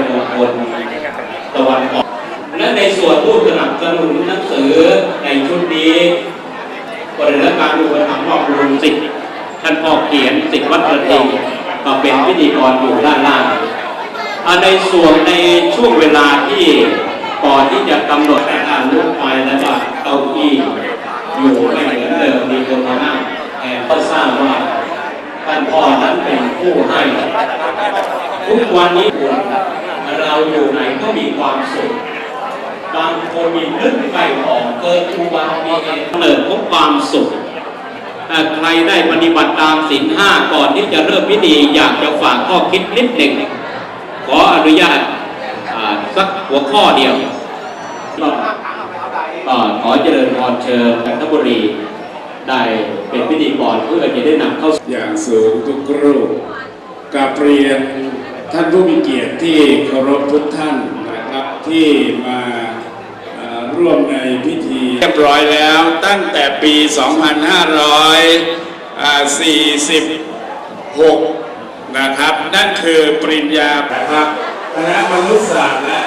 คโนมงคลตะวันออกและในส่วนผู้สนับสนุนหนังสือในชุดนี้บริษัทการอุปถัมภ์มอบรวมสิทธิ์ท่านพ่อเขียนสิทธิวัดประทิงก็เป็นพิธีกรอยู่ด้านล่างในส่วนในช่วงเวลาที่ก่อนที่จะกำหนดการลุกไฟและว่าเก้าอี้อยู่ไม่เหมือนเดิมมีคนมานั่งแอบก็ทราบว่าท่านพ่อนั้นเป็นผู้ให้ ทุกวันนี้ เราอยู่ไหนก็มีความสุข บางคนมีนึกไปออกเกิดอุบัติเหตุเกิดพบความสุขถ้าใครได้ปฏิบัติตามศีลห้าก่อนที่จะเริ่มพิธีอยากจะฝากข้อคิดนิดหนึ่ง ขออนุญาตอ่าสักหัวข้อเดียวก็ก็ขอเจริญพรเชิญจันทบุรีได้เป็นพิธีกรเพื่อจะได้นำเข้าอย่างสูงทุกรูปกราบเรียน ท่านผู้มีเกียรติที่เคารพทุกท่านนะครับที่มาร่วมในพิธีเรียบร้อยแล้วตั้งแต่ปี 2546 นะครับ นั่นคือปริญญานะครับคณะมนุษยศาสตร์และ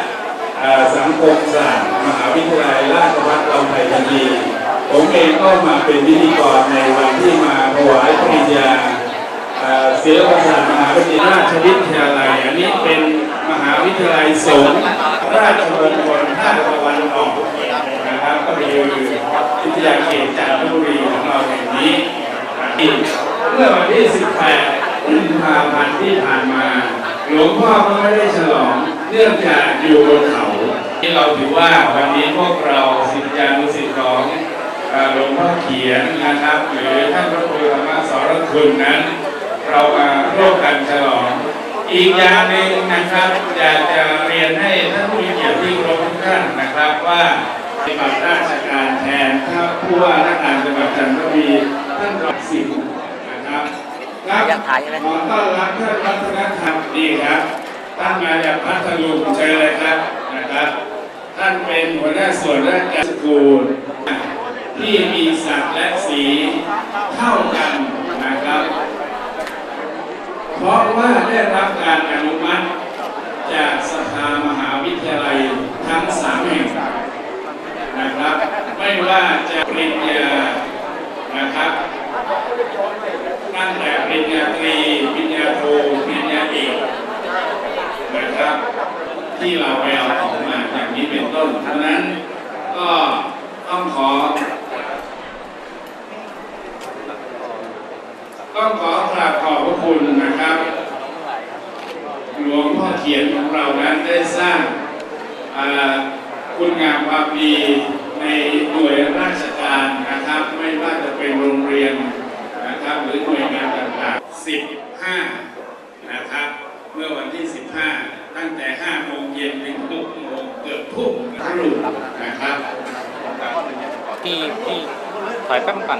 สังคมศาสตร์มหาวิทยาลัยราชภัฏลำไพพันธีผมเองก็มาเป็นพิธีกรในวันที่มาถวายปริญญา เอ่อศิลปศาสตร์มหาวิทยาลัยราชวิทยาลัยอันนี้เป็นมหาวิทยาลัยสงฆ์ราชมงคลภาคตะวันออกนะครับก็คือวิทยาเขตจันทบุรีของเราแห่งนี้เมื่อวันที่ 18กุมภาพันธ์ที่ผ่านมา หลวงพ่อก็ไม่ได้ฉลองเนื่องจากอยู่บนเขาที่เราถือว่าวันนี้พวกเราศิษยานุศิษย์ของหลวงพ่อเขียนนะครับ หรือท่านพระครูธรรมสรคุณนั้น เรามาร่วมกันฉลอง อีกอย่างหนึ่งนะครับอยากจะเรียนให้ท่านผู้มีเกียรติที่เคารพทุกท่านนะครับว่าปฏิบัติราชการแทนท่านผู้ว่าราชการจังหวัดจันทบุรีท่านรองสิงห์นะครับครับอยากถ่ายใช่ไหมขอต้อนรับท่านวัฒนธรรมดีครับท่านมาจากพัทลุงเชิญเลยครับนะครับ ท่านเป็นหัวหน้าส่วนราชการสกูลที่มีสัตว์และสีเท่ากัน ราะว่าได้รับการอนุมัติจากสภามหาวิทยาลัยทั้งสามแห่งนะครับ ไม่ว่าจะปริญญานะครับตั้งแต่ปริญญาตรีปริญญาโทปริญญาเอกนะครับ ที่เราไปเอาของมาอย่างนี้เป็นต้นเพราะฉะนั้นก็ต้องขอ ต้องขอกราบขอบพระคุณนะครับ หลวงพ่อเขียนของเรานั้นได้สร้างคุณงามความดีในหน่วยราชการนะครับ ไม่ว่าจะเป็นโรงเรียนนะครับหรือหน่วยงานต่างๆ 15 นะครับ เมื่อวันที่ 15 ตั้งแต่ 5 โมงเย็นถึงทุกโมงเกือบทุ่มรุ่งนะครับพี่พี่ถอยแป๊บก่อน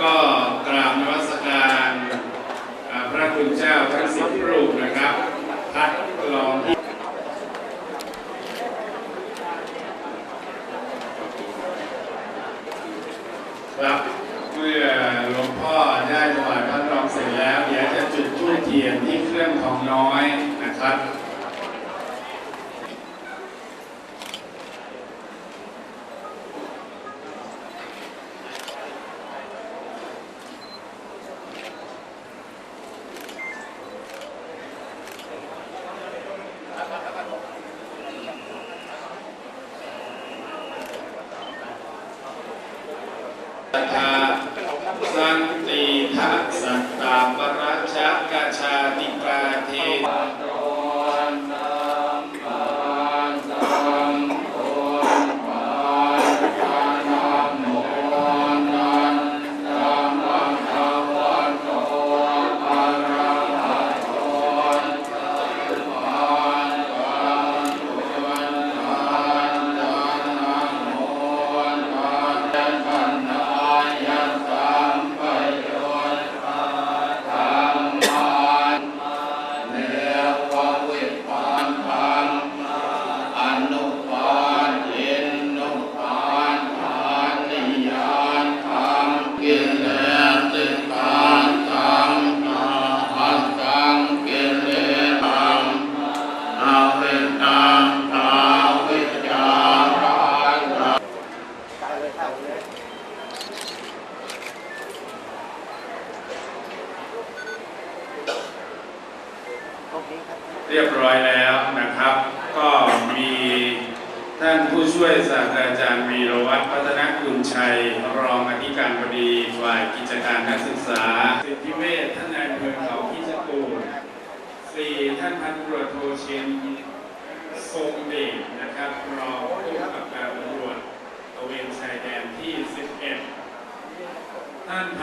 ก็กราบนมัสการพระคุณเจ้าทั้งสิบรูปนะครับ พัดลอง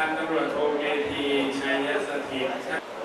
ันตำรวจโทเกธีชัยสถิต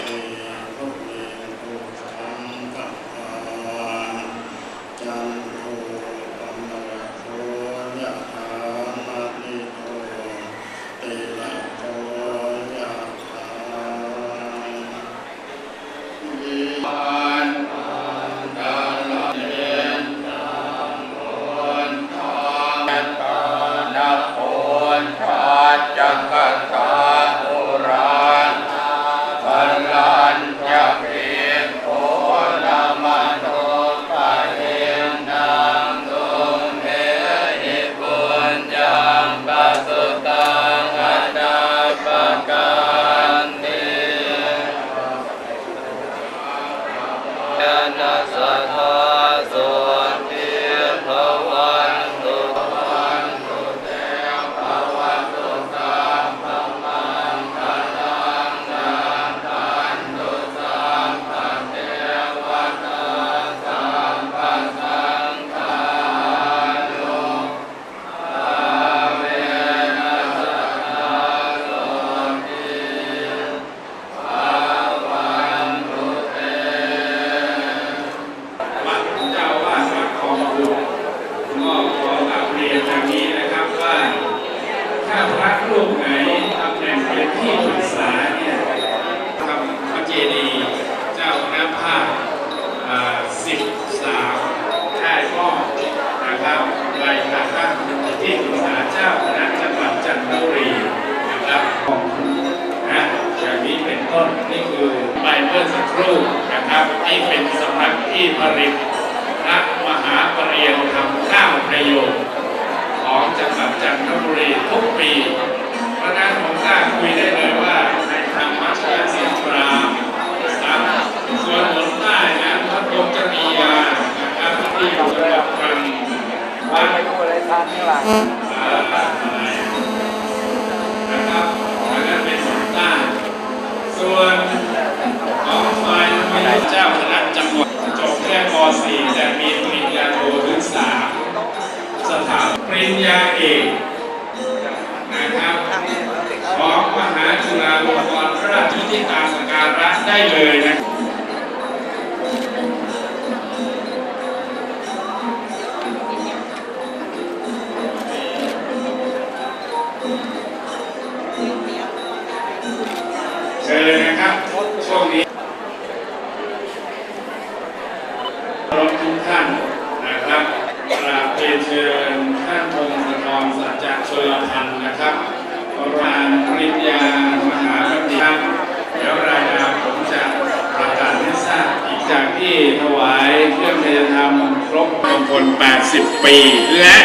Mm-hmm. ้นนี่คือไปเมื่อสักครู่นะครับนี่เป็นสำนักที่ผลิตพระมหาปรริยธรรมข้าวประโยชน์ของจังหวัดจันทบุรีทุกปี เพราะนั้นผมกล้าคุยได้เลยว่าในทางมัชฌิมสิปรามนะครับส่วนบนใต้นั้นพระพรมจริยานะครับที่อยู่ระดับกลางบ้าน สี่แต่มีปริญญาโทถึงสาสถาปริญญาเอกนะครับของมหาจุฬาลงกรณราชวิทยาสการะได้เลยนะเชิญนะครับช่วงนี้ รื่องเรีนธรรครบมงคล 80 ปี และ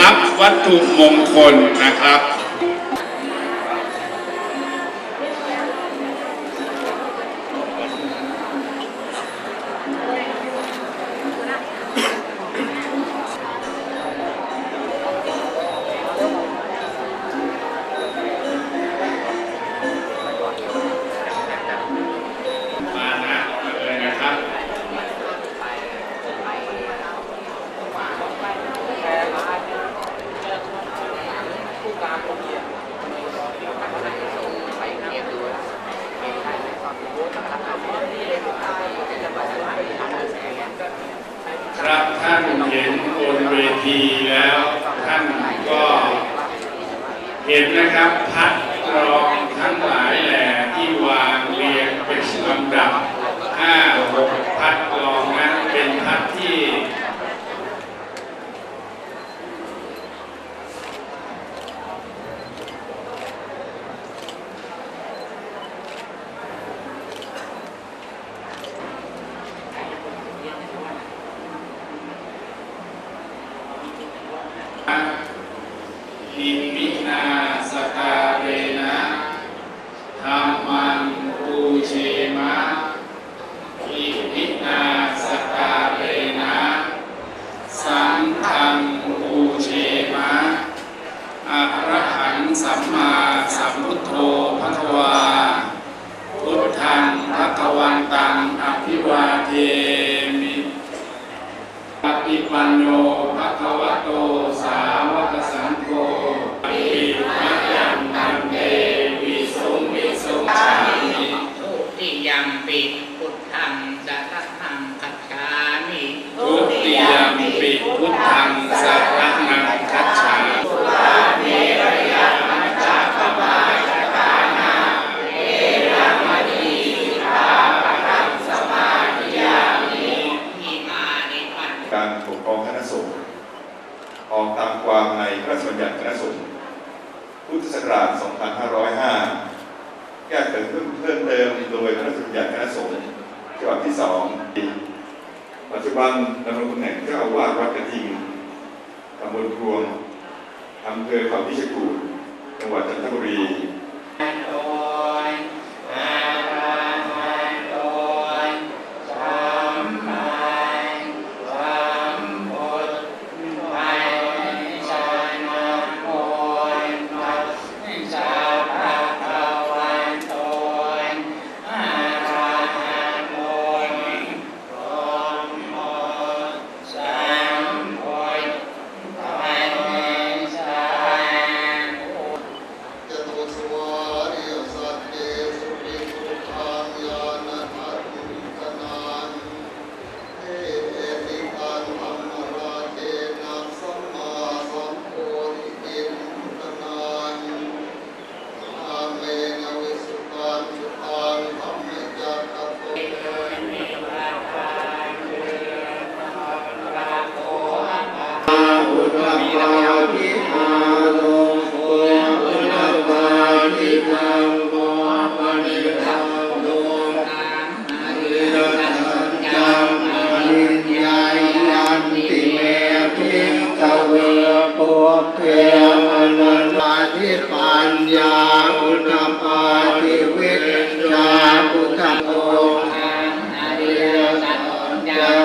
รับวัตถุมงคลนะครับานเห็นบนเวทีแล้ว ท่านก็เห็นนะครับพัดรองทั้งหลายแหล่ที่วางเรียงเป็นลำดับ5 6พัดรอง and ศักราช 2505 แก้ไขเพิ่มเพิ่มเติมโดยคณะสัญญาคณะสงฆ์ฉบับที่ 2 ปัจจุบันดำรงตำแหน่งเจ้าอาวาสวัดกระทิงตำบลพวงอำเภอเขาพิชกูลจังหวัดจันทบุรี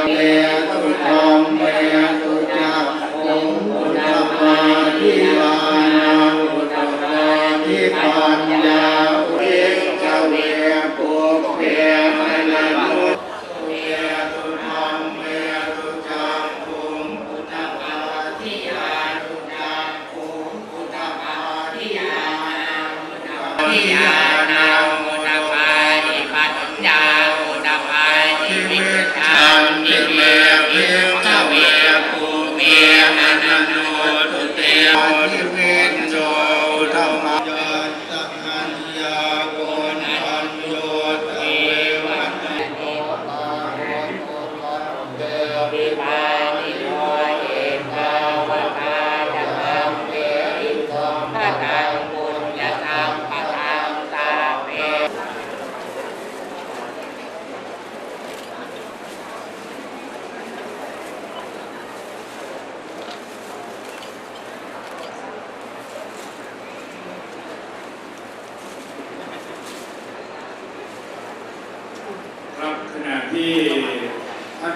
Amen.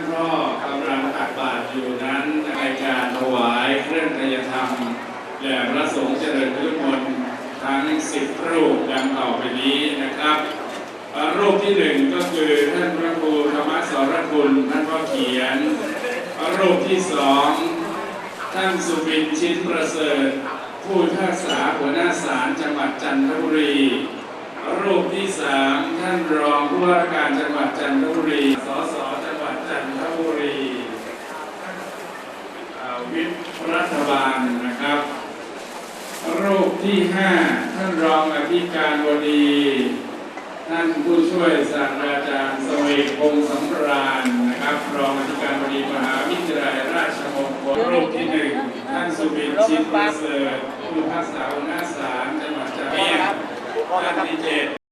พ่อกำลังตักบาตรอยู่นั้นในการถวายเครื่องกยธรรมแด่พระสงฆ์เจริญพุทธมนต์ทั้งสิบรูปดังต่อไปนี้นะครับรูปที่หนึ่งก็คือท่านพระครูธรรมสรคุณท่านก็เขียน รูปที่สองท่านสุบินชินประเสริฐ ผู้ท่าษาหัวหน้าศาลจังหวัดจันทบุรี รูปที่สามท่านรองผู้ว่าการจังหวัดจันทบุรี ที่ห้าท่านรองอธิการบดี ท่านผู้ช่วยศาสตราจารย์สเวกพงศ์สำราญนะครับ รองอธิการบดีมหาวิทยาลัยราชมงคลรูปที่หนึ่งท่านสุบินชินประเสริฐผู้พิพักษาหัวหน้าศาลจังหวัดจันทบุรีท่านที่เจ็ด